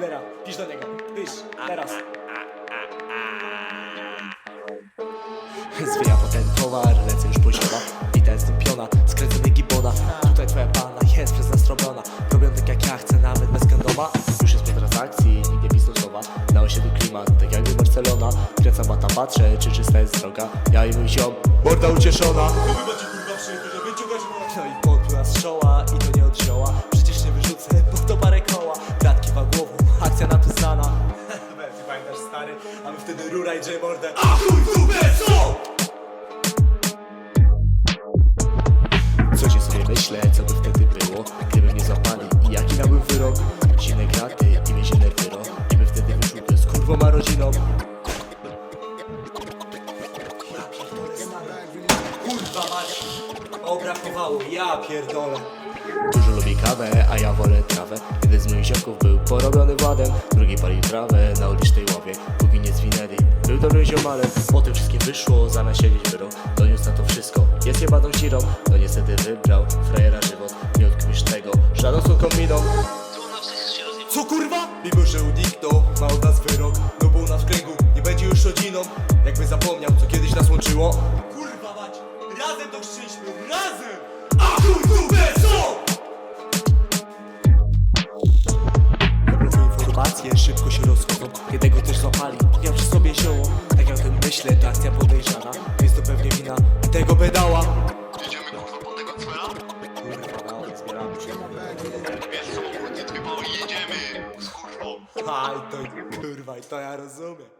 Raidera. Pisz do niego. Pisz. Teraz. Zwija potem towar, lecę już pozioma Witaj z tym piona, skręcony gibona. Tutaj twoja pana jest przez nas robiona. Robią tak jak ja chcę, nawet bez kandoma Już jest po transakcji, nigdy biznesowa. Dało się tu klimat, tak jakby Barcelona. Kręcam bata, patrzę, czy czysta jest droga. Ja i mój ziom, morda ucieszona. No i rura i A chuj w dupę, co? Codziennie sobie myślę, co by wtedy było Gdyby mnie złapali i jaki miałbym wyrok? Zimne graty i więzienny wyrok I by wtedy wyszło z kurwą rodziną. Kurwa mać Obrakowało, ja pierdolę. Dużo lubi kawę, a ja wolę trawę. Jeden z moich ziomków był porobiony władem Drugi palił trawę na ulicznej łowie Był dobrym ziomalem Po tym wszystkim wyszło, zamiast siedzieć wyrą Doniósł na to wszystko, jest jebaną dzirą No niestety wybrał frajera żywot. Nie odkrysz tego, żadną słodką miną. Co kurwa? Mimo, że uniknął, ma od nas wyrok. No u nas w kręgu nie będzie już rodziną. Jakby zapomniał, co kiedyś nas łączyło. Kurwa mać, razem to szliśmy, razem! Rozchodzą Jednego też złapali, miał przy sobie zioło. Tak jak tym myślę, to akcja podejrzana. Jest to pewnie wina tego pedała Jedziemy kurwa po tego cwela? Kurwa, zbieramy się Wiesz co, kurwa, jedziemy. Z kurwą. Aj, to kurwa, i to ja rozumiem